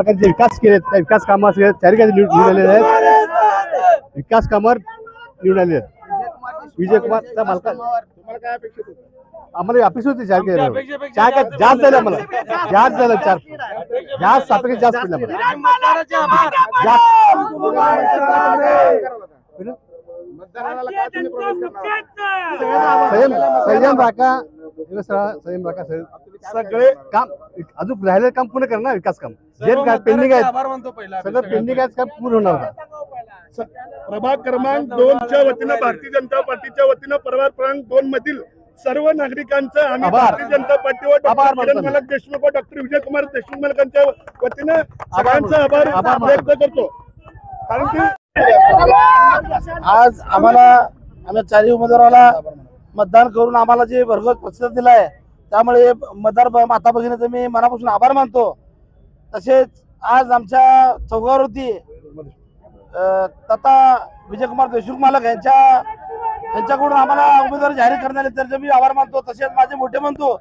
मालकाचे विकास केले त्या विकास कामं असे चारी काही निवडून आलेले आहेत. विकास कामावर निवडून आलेले आहेत. विजय कुमार त्या मालका. आम्हाला अपेक्षा होती चार केले चार काय जास्त झाले आम्हाला. जास्त झालं चार. जास्त अपेक्षा जास्त पडले आम्हाला. संयम संयम राखा. संयम राखा संयम- सगळे काम अजून राहिलेलं काम पूर्ण करणार विकास काम जे काय पेंडिंग आहे आभार मानतो पहिला सगळं पेंडिंग आहे काम पूर्ण होणार होता प्रभाग क्रमांक दोनच्या वतीनं भारतीय जनता पार्टीच्या वतीनं प्रभाग क्रमांक दोन मधील सर्व नागरिकांचं आम्ही आभार. भारतीय जनता पार्टीवर आभार डॉक्टर किरण. मलक देशमुख व डॉक्टर विजयकुमार देशमुख मलकांच्या वतीनं सगळ्यांचा. आभार आभार मानतो. व्यक्त करतो कारण की आज आम्हाला आम्ही चारही उमेदवाराला मतदान करून आम्हाला जे भरघोस प्रतिसाद दिला आहे त्यामुळे मतदार ब- माता भगिनीचं मी मनापासून आभार मानतो. तसेच आज आमच्या चौकावरती होती तथा विजयकुमार देशमुख मालक यांच्या यांच्याकडून आम्हाला उमेदवारी जाहीर करण्यात आले त्यांचे मी आभार मानतो. तसेच माझे मोठे म्हणतो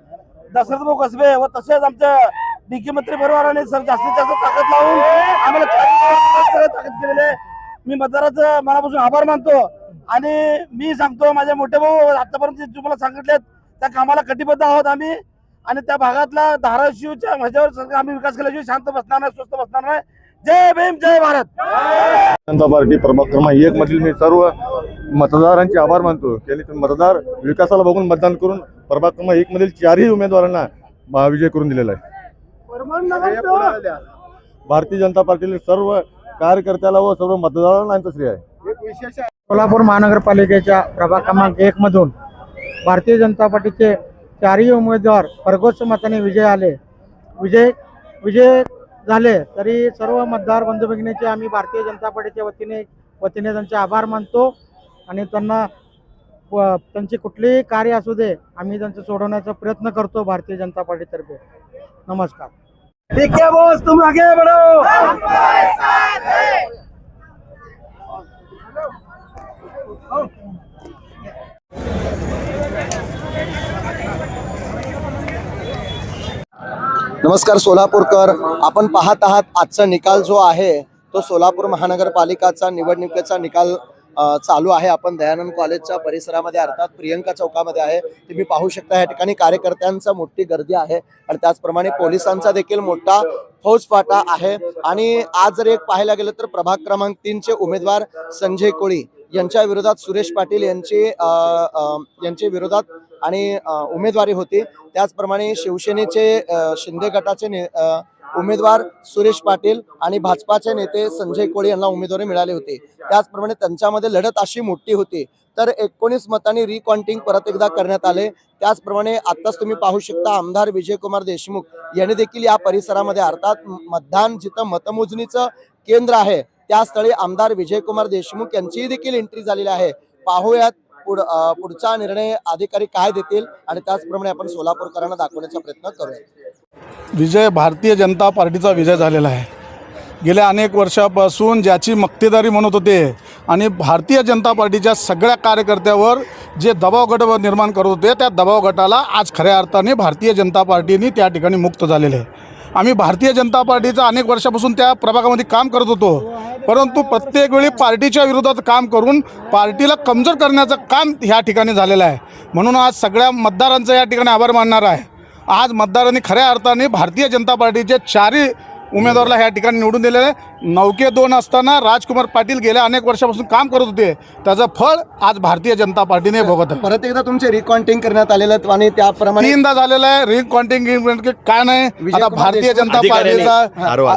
दशरथ भाऊ कसबे व तसेच आमच्या डीके मंत्री परिवाराने सर जास्तीत जास्त ताकद लावून आम्हाला ताकद केलेले. मी मतदाराचं मनापासून आभार मानतो. आणि मी सांगतो माझे मोठे भाऊ आतापर्यंत तुम्हाला सांगितलेत त्या कामाला कटिबद्ध आहोत आम्ही. आणि त्या भागातला धाराशिवच्या ह्याच्यावर आम्ही विकास केल्याशिवाय शांत बसणार नाही स्वस्त बसणार नाही. जय भीम जय भारत. जनता पार्टी प्रभाग क्रमांक एक मधील मी सर्व मतदारांचे आभार मानतो. केले ते मतदार विकासाला बघून मतदान करून प्रभाग क्रमांक एक मधील चारही उमेदवारांना महाविजय करून दिलेला आहे. भारतीय जनता पार्टीतील सर्व कार्यकर्त्याला व सर्व मतदारांना श्रेय आहे. सोलापूर महानगरपालिकेच्या प्रभाग क्रमांक एक मधून भारतीय जनता पार्टीचे चारही उमेदवार भरघोस मताने विजय आले. विजय विजय झाले तरी सर्व मतदार बंधू भगिनीचे आम्ही भारतीय जनता पार्टीच्या वतीने वतीने त्यांचे आभार मानतो आणि त्यांना त्यांचे कुठलेही कार्य असू दे आम्ही त्यांचं सोडवण्याचा प्रयत्न करतो भारतीय जनता पार्टीतर्फे. नमस्कार. ठीक है बॉस तुम आगे बढ़ो. नमस्कार सोलापूरकर. आपण पाहत आहात आजचा निकाल जो आहे तो सोलापूर महानगरपालिकाचा निवडणुकीचा निकाल चालू आहे. आपण दयानंद कॉलेजच्या परिसरामध्ये अर्थात प्रियंका चौकामध्ये आहे. तुम्ही पाहू शकता या ठिकाणी कार्यकर्त्यांचा मोठी गर्दी आहे आणि त्याचप्रमाणे पोलिसांचा देखील मोठा फौजफाटा आहे. आणि आज जर एक पाहायला गेलं तर प्रभाग क्रमांक तीनचे उमेदवार संजय कोळी यांच्या विरोधात सुरेश पाटील यांची यांच्या विरोधात आणि उमेदवारी होती. त्याचप्रमाणे शिवसेनेचे शिंदे गटाचे ने- उमेदवार सुरेश पाटील आणि भाजपाचे नेते संजय कोळी यांना उमेदवारी मिळाली होती. त्याचप्रमाणे त्यांच्यामध्ये लढत अशी मोठी होती. तर एकोणीस मतांनी रिकॉन्टिंग परत एकदा करण्यात आले. त्याचप्रमाणे आत्ताच तुम्ही पाहू शकता आमदार विजयकुमार देशमुख यांनी देखील या परिसरामध्ये अर्थात मतदान जिथं मतमोजणीचं केंद्र आहे त्या स्थळी आमदार विजयकुमार देशमुख यांचीही देखील एंट्री झालेली आहे. पाहूयात पुढ पुढचा निर्णय अधिकारी काय देतील आणि त्याचप्रमाणे आपण सोलापूरकरांना दाखवण्याचा प्रयत्न करूया. विजय भारतीय जनता पार्टीचा विजय झालेला आहे. गेल्या अनेक वर्षापासून ज्याची मक्तेदारी म्हणत होते आणि भारतीय जनता पार्टीच्या सगळ्या कार्यकर्त्यावर जे दबाव गट निर्माण करत होते त्या दबाव गटाला आज खऱ्या अर्थाने भारतीय जनता पार्टीने त्या ठिकाणी मुक्त झालेले आहे. आम्ही भारतीय जनता पार्टीचा अनेक वर्षापासून त्या प्रभागामध्ये काम करत होतो. परंतु प्रत्येक वेळी पार्टीच्या विरोधात काम करून पार्टीला कमजोर करण्याचं काम ह्या ठिकाणी झालेलं आहे. म्हणून आज सगळ्या मतदारांचा या ठिकाणी आभार मानणार आहे. आज मतदारांनी खऱ्या अर्थाने भारतीय जनता पार्टीचे चारही उमेदवाराला ह्या ठिकाणी निवडून दिलेलं आहे. नौके दोन असताना राजकुमार पाटील गेल्या अनेक वर्षापासून काम करत होते. त्याचं फळ आज भारतीय जनता पार्टीने भोगत आहे परत एकदा तुमचे रिकॉन्टिंग करण्यात आलेलं आहे आणि त्याप्रमाणे तीनदा झालेलं आहे. रिकॉन्टिंग काय नाही? आता भारतीय जनता पार्टीचा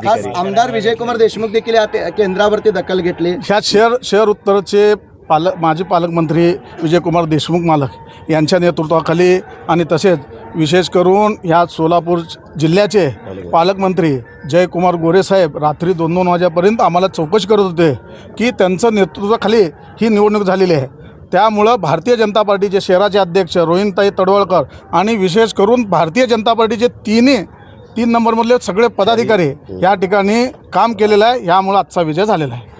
आज आमदार विजयकुमार देशमुख देखील केंद्रावरती दखल घेतली. ह्या शहर शहर उत्तरचे पालक माजी पालकमंत्री विजयकुमार देशमुख मालक यांच्या नेतृत्वाखाली आणि तसेच विशेष करून ह्या सोलापूर जिल्ह्याचे पालकमंत्री जयकुमार गोरेसाहेब रात्री दोन दोन वाजेपर्यंत आम्हाला चौकशी करत होते की त्यांचं नेतृत्वाखाली ही निवडणूक झालेली आहे. त्यामुळं भारतीय जनता पार्टीचे शहराचे अध्यक्ष रोहिणताई तडवळकर आणि विशेष करून भारतीय जनता पार्टीचे तिन्ही तीन नंबरमधले सगळे पदाधिकारी या ठिकाणी काम केलेलं आहे. यामुळं आजचा विजय झालेला आहे.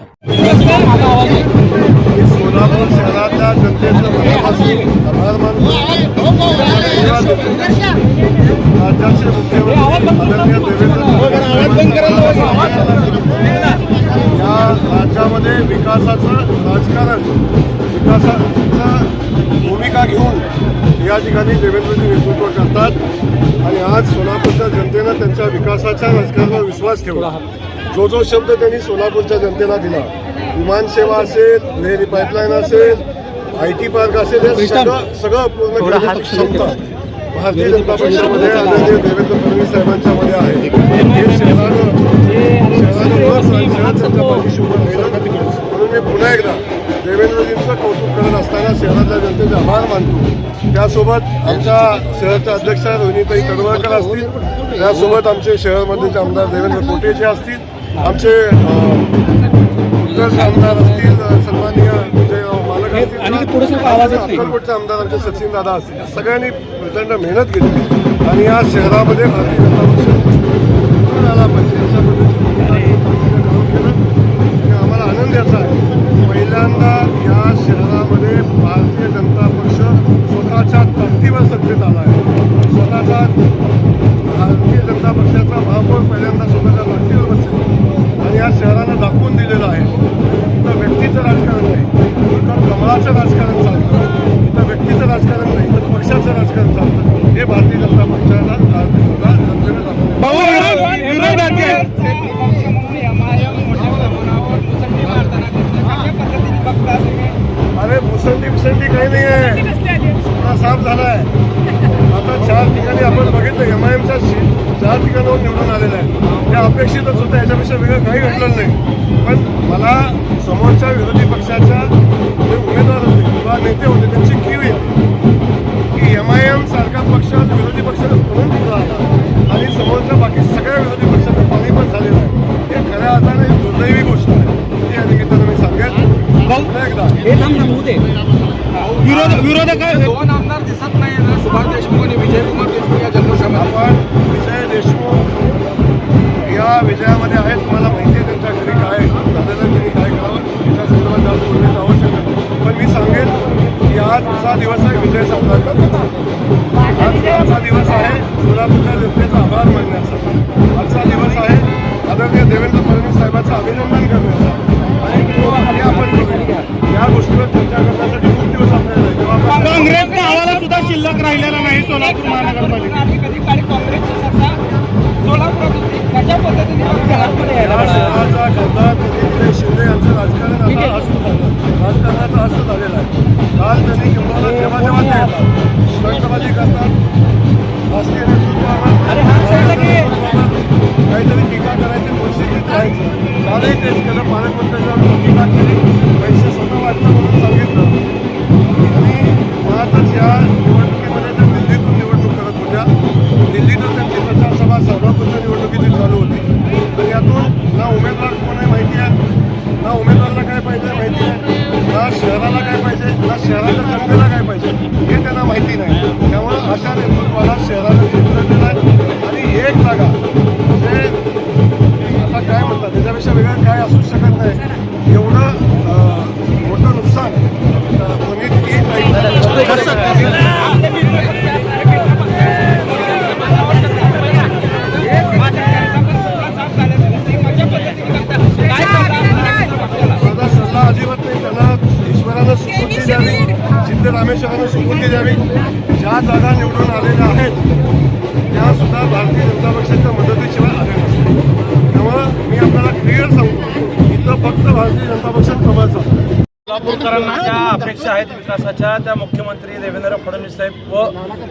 सोलापूर शहराच्या जनतेचं मनापासून आभार मानतो. राज्याचे मुख्यमंत्री आदरणीय देवेंद्र या राज्यामध्ये विकासाचं राजकारण विकासाचं भूमिका घेऊन या ठिकाणी देवेंद्रजी नेतृत्व करतात. आणि आज सोलापूरच्या जनतेनं त्यांच्या विकासाच्या राजकारणावर विश्वास ठेवला. जो जो शब्द त्यांनी सोलापूरच्या जनतेला दिला विमानसेवा असेल रेल्वे पाईपलाईन असेल आय टी पार्क असेल हे सगळं सगळं पूर्ण क्षमता भारतीय जनता पक्षामध्ये आदरणीय देवेंद्र फडणवीस साहेबांच्या मध्ये आहे. हे म्हणून मी पुन्हा एकदा देवेंद्रजींचं कौतुक करत असताना शहरातल्या जनतेचे आभार मानतो. त्यासोबत आमच्या शहराचे अध्यक्ष रोहिणीताई तडवळकर असतील. त्यासोबत आमचे शहरमधले आमदार देवेंद्र कोटेचे असतील. आमचे आमदार असतील सन्माननीय मालक असतील अक्कलकोटचे आमदार आमचे सचिन दादा असतील सगळ्यांनी प्रचंड मेहनत घेतली. आणि या शहरामध्ये भारतीय जनता पक्ष आला पाहिजे? अशा पद्धतीने कमळाचं राजकारण चालतं? इथं व्यक्तीचं राजकारण नाही तर पक्षाचं राजकारण चालतं. हे भारतीय जनता पक्षाला अरे मुसंडी बिसंडी काही नाही आहे. साफ झाला आहे? आता चार ठिकाणी आपण बघितलं एम आय एमच्या चार ठिकाणावर निवडून आलेलं आहे. ते अपेक्षितच होतं याच्यापेक्षा वेगळं काही घडलं नाही. पण मला समोरच्या विरोधी पक्षाच्या किंवा नेते होते त्यांची कीव येते की एम आय एम सारखा पक्ष विरोधी पक्षाचा म्हणून पुढे आला आणि समोरच्या बाकी सगळ्या विरोधी पक्षाचं पाणी पण झालेलं आहे. हे खऱ्या अर्थाने ही दुर्दैवी गोष्ट आहे. ती या निमित्तानं मी पुन्हा एकदा. दोन आमदार दिसत नाही ना सुभाष देशमुख आणि विजयकुमार देशमुख या जल्लोषामध्ये आपण विजय देशमुख या विजयामध्ये आहेत तुम्हाला माहिती आहे त्यांच्या घरी काय झालेलं त्यांनी काय करावं? त्या संदर्भात जास्त बोलण्याचं आवश्यक नाही पण मी सांगेन की आज दिवस आहे विजय साजरा आज आजचा दिवस आहे सोलापूरच्या जनतेचा आभार मानण्याचा. आजचा दिवस आहे आदरणीय देवेंद्र फडणवीस साहेबांचं अभिनंदन करण्याचा. राहायचं तेच केलं पालकमंत्र्यांच्यावर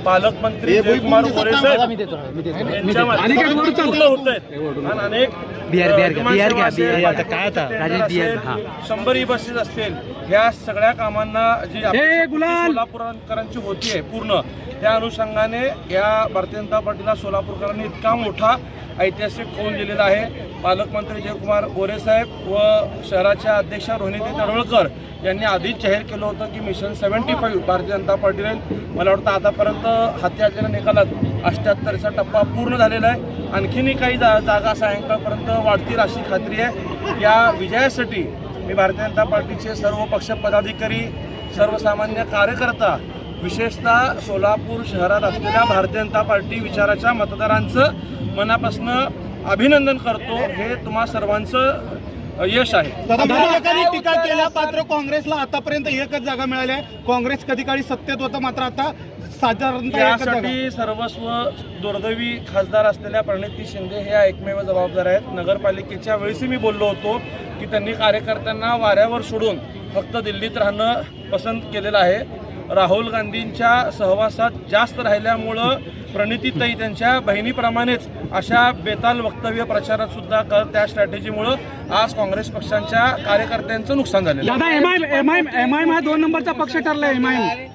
पालकमंत्री जयकुमार गोरे साहेब. होत आहेत. अनेक शंभर ई बसेस असतील. ह्या सगळ्या कामांना जी सोलापूरकरांची होती आहे पूर्ण त्या अनुषंगाने या भारतीय जनता पार्टीला सोलापूरकरांनी इतका मोठा ऐतिहासिक कौल दिलेला आहे. पालकमंत्री जयकुमार गोरे साहेब व शहराच्या अध्यक्षा रोहिणीताई तडवळकर यांनी आधीच जाहीर केलं होतं की मिशन सेव्हन्टी फाईव्ह भारतीय जनता पार्टी राहील मला वाटतं आतापर्यंत हाती आलेल्या निकालात अठ्ठ्याहत्तरचा टप्पा पूर्ण झालेला आहे. आणखीनही काही जा जागा सायंकाळपर्यंत वाढतील अशी खात्री आहे. या विजयासाठी मी भारतीय जनता पार्टीचे सर्व पक्ष पदाधिकारी सर्वसामान्य कार्यकर्ता विशेषतः सोलापूर शहरात असलेल्या भारतीय जनता पार्टी विचाराच्या मतदारांचं मनापासून अभिनंदन करतो. हे तुम्हा सर्वांचं यश आहे. विरोधकांनी टीका केल्या मात्र काँग्रेसला आतापर्यंत एकच जागा मिळाली आहे. काँग्रेस कधी काळी सत्तेत होतं मात्र आता यासाठी सर्वस्व दुर्दैवी खासदार असलेल्या प्रणिती शिंदे ह्या एकमेव जबाबदार आहेत. नगरपालिकेच्या वेळेसही मी बोललो होतो की त्यांनी कार्यकर्त्यांना वाऱ्यावर सोडून फक्त दिल्लीत राहणं पसंत केलेलं आहे. राहुल गांधींच्या सहवासात जास्त राहिल्यामुळं प्रणितीताई त्यांच्या बहिणीप्रमाणेच अशा बेताल वक्तव्य प्रचारात सुद्धा करत त्या स्ट्रॅटेजीमुळं आज काँग्रेस पक्षांच्या कार्यकर्त्यांचं नुकसान झालेलं. दादा M I M I M I हा दोन नंबरचा पक्ष ठरला एम आय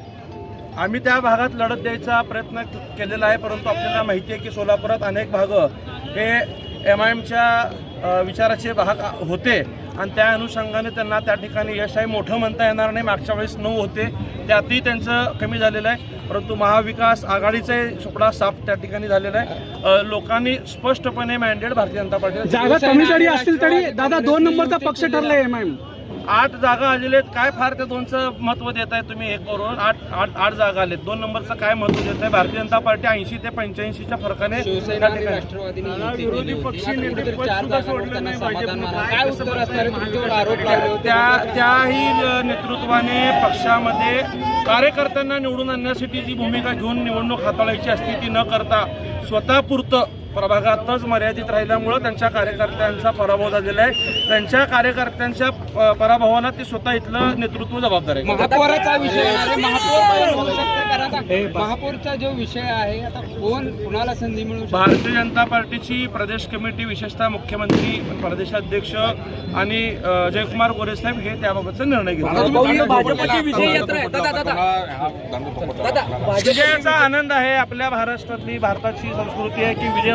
आम्ही त्या भागात लढत द्यायचा प्रयत्न केलेला आहे परंतु आपल्याला माहिती आहे की सोलापुरात अनेक भागं हे एम आय एमच्या विचाराचे भाग होते. आणि त्या अनुषंगाने त्यांना त्या ठिकाणी यश आहे मोठं म्हणता येणार नाही. मागच्या वेळेस नऊ होते. त्यातही त्यांचं कमी झालेलं आहे. परंतु महाविकास आघाडीचे सुपडा साफ त्या ठिकाणी झालेला आहे. लोकांनी स्पष्टपणे मॅन्डेट भारतीय जनता पार्टीला जागा कमी जरी असतील तरी दादा दोन नंबरचा पक्ष ठरला एम आय आठ जागा आलेल्या आहेत. काय फार त्या दोनचं महत्त्व देत आहे तुम्ही एक करून? आठ आठ आठ जागा आलेत. दोन नंबरचं काय महत्त्व देत आहे? भारतीय जनता पार्टी ऐंशी ते पंच्याऐंशीच्या फरकाने त्या ठिकाणी- विरोधी पक्ष नेते पद सुद्धा सोडलं नाही भाजपनं. काय कसं बसतंय महाविकास त्या त्याही नेतृत्वाने पक्षामध्ये कार्यकर्त्यांना निवडून आणण्यासाठी जी भूमिका घेऊन निवडणूक हाताळायची असते ती न करता स्वतःपुरतं प्रभागातच मर्यादित राहिल्यामुळं त्यांच्या कार्यकर्त्यांचा पराभव झालेला आहे. त्यांच्या कार्यकर्त्यांच्या पराभवाला ते स्वतः इथलं नेतृत्व जबाबदार आहे. महापौराचा विषय महापौरचा जो विषय आहे आता कोण कुणाला संधी मिळू शकते? भारतीय जनता पार्टीची प्रदेश कमिटी विशेषतः मुख्यमंत्री प्रदेशाध्यक्ष आणि जयकुमार गोरे साहेब हे त्याबाबतचा निर्णय घेतात. भाजपची विजय यात्रा आहे दादा दादा. दादा. विजयाचा आनंद आहे आपल्या महाराष्ट्रातली भारताची संस्कृती आहे की विजय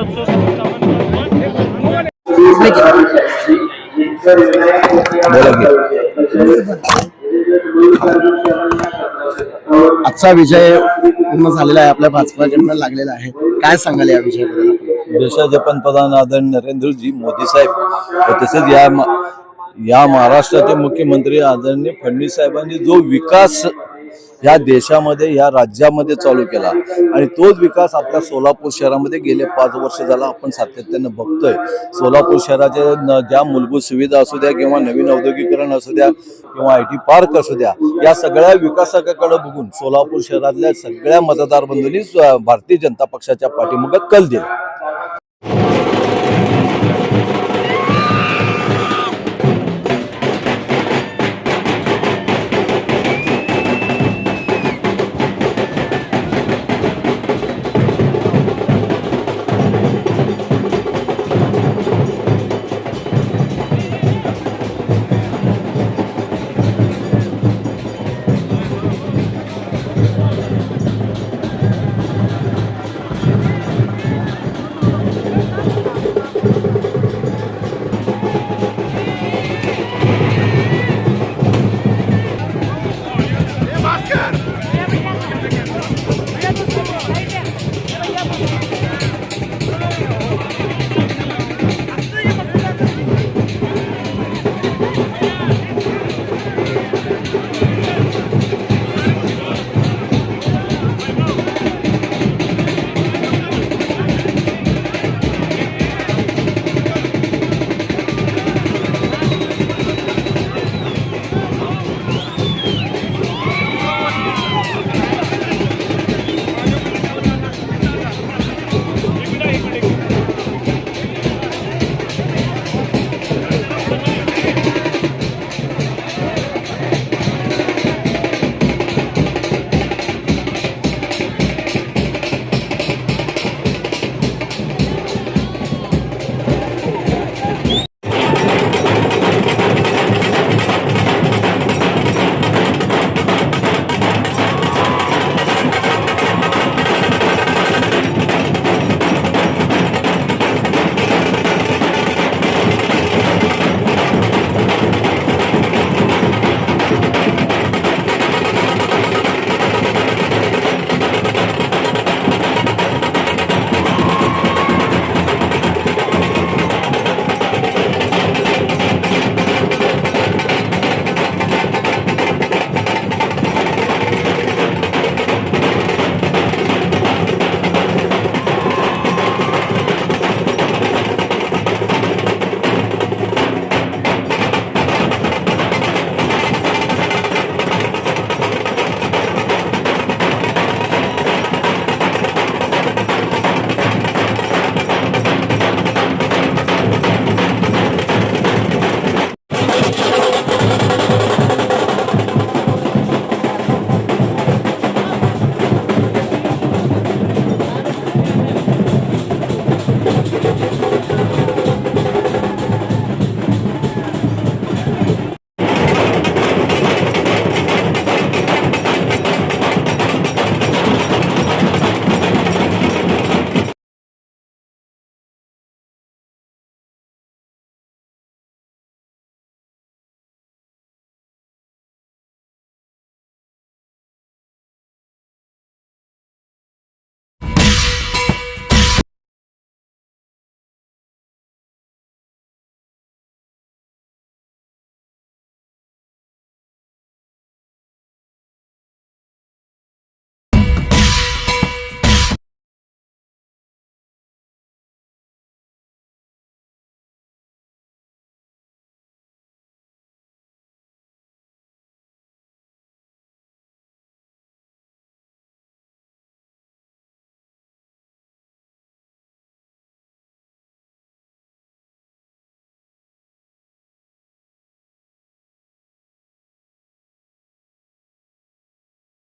आजचा विजय पूर्ण झालेला आहे आपल्या भाजपाकडनं लागलेला आहे काय सांगाल या विजयाबद्दल आपण? देशाचे पंतप्रधान आदरणीय नरेंद्रजी मोदी साहेब व तसेच या या महाराष्ट्राचे मुख्यमंत्री आदरणीय फडणवीस साहेबांनी जो विकास या देशामध्ये या राज्यामध्ये चालू केला. आणि तोच विकास आपल्या सोलापूर शहरामध्ये गेले पाच वर्ष झाला आपण सातत्यानं बघतोय. सोलापूर शहराच्या ज्या मूलभूत सुविधा असू द्या किंवा नवीन औद्योगिकरण असू द्या किंवा आय टी पार्क असू द्या या सगळ्या विकासाकडे बघून सोलापूर शहरातल्या सगळ्या मतदार बंधूंनी भारतीय जनता पक्षाच्या पाठीमागे कल दिला.